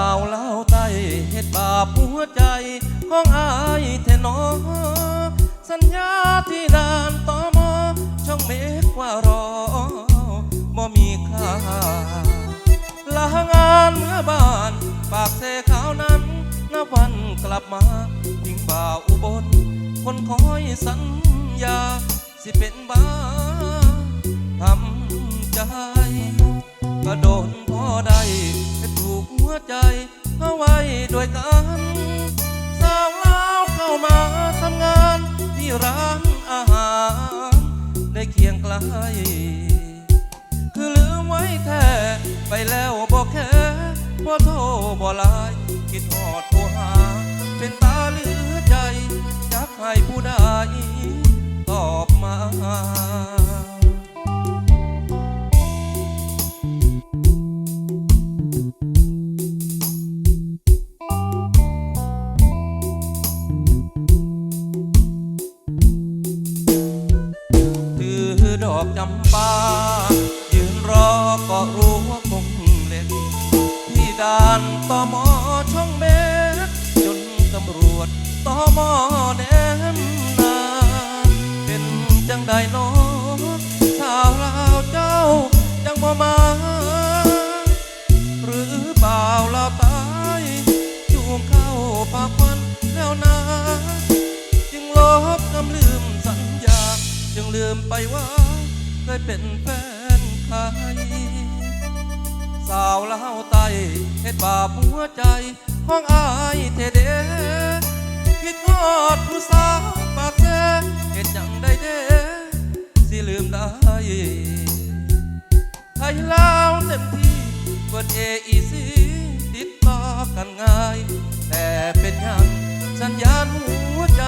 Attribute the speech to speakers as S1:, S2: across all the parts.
S1: าวเล่าใจเหตุบาปหัวใจของอายแทนอสัญญาที่ด่านต่อมอช่องเมฆว่ารอบ่มีค่าลางานเมื่อบ้านปากเสขาวนั้นนับวันกลับมาทิ้งบ่าวอุบล คนคอยสัญญา สิเป็นบ้า ใจเอาไว้ด้วยกันสาวลาวเข้ามาทำงานที่ร้านอาหารได้เคียงไกลคือลืมไว้แท้ไปแล้วบอกแค่บ่โทรบ่ไลน์คิดหอดผู้หา เป็นตาเหลือใจจักให้ผู้ใด อกจำปายืนรอก็รู้ว่าคงเล่นที่ด่านต่อมอช่องเมฆจนตำรวจต่อมอแนมนาเป็นจังใดน้อชาวลาวเจ้าจังบ่มา หรือเปล่าเราตายจูงเข้าปากควันแล้วนะจึงลบคำลืมสัญญา จึงลืมไปว่า เคยเป็นแฟนใคร สาวเล่าไตเฮ็ดบาปหัวใจของอายเทเดคิดทอดผู้สาวปากแท้เฮ็ดจังได้เด้สิลืมได้ไทยลาวเต็มที่เปิดเออีซีติดต่อกันง่าย แต่เป็นยังสัญญาณหัวใจ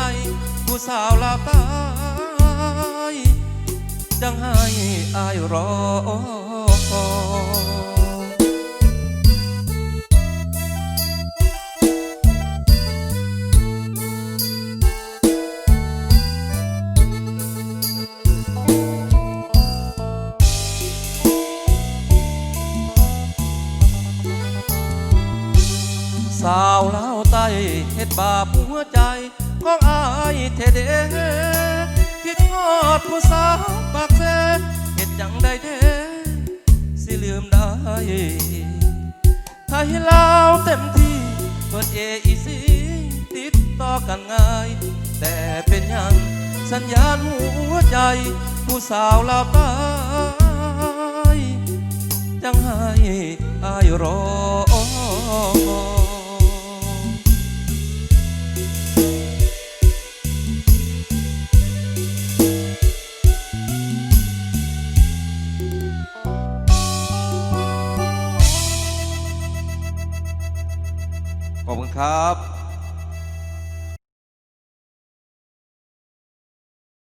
S1: ผู้สาวลาวตา จังให้อายรอสาวเล่าวใต้เฮ็ดบาปหัวใจ ของอายเทเด ดทอดผู้สาวปากแซ่เฮ็ดจังได้เด้สิลืมได้ไทยลาวเต็มที่เปิดเออีซีติดต่อกันง่าย แต่เป็นยังสัญญาณหัวใจ ผู้สาวลาวใต้จังให้อายรอ ขอบคุณครับ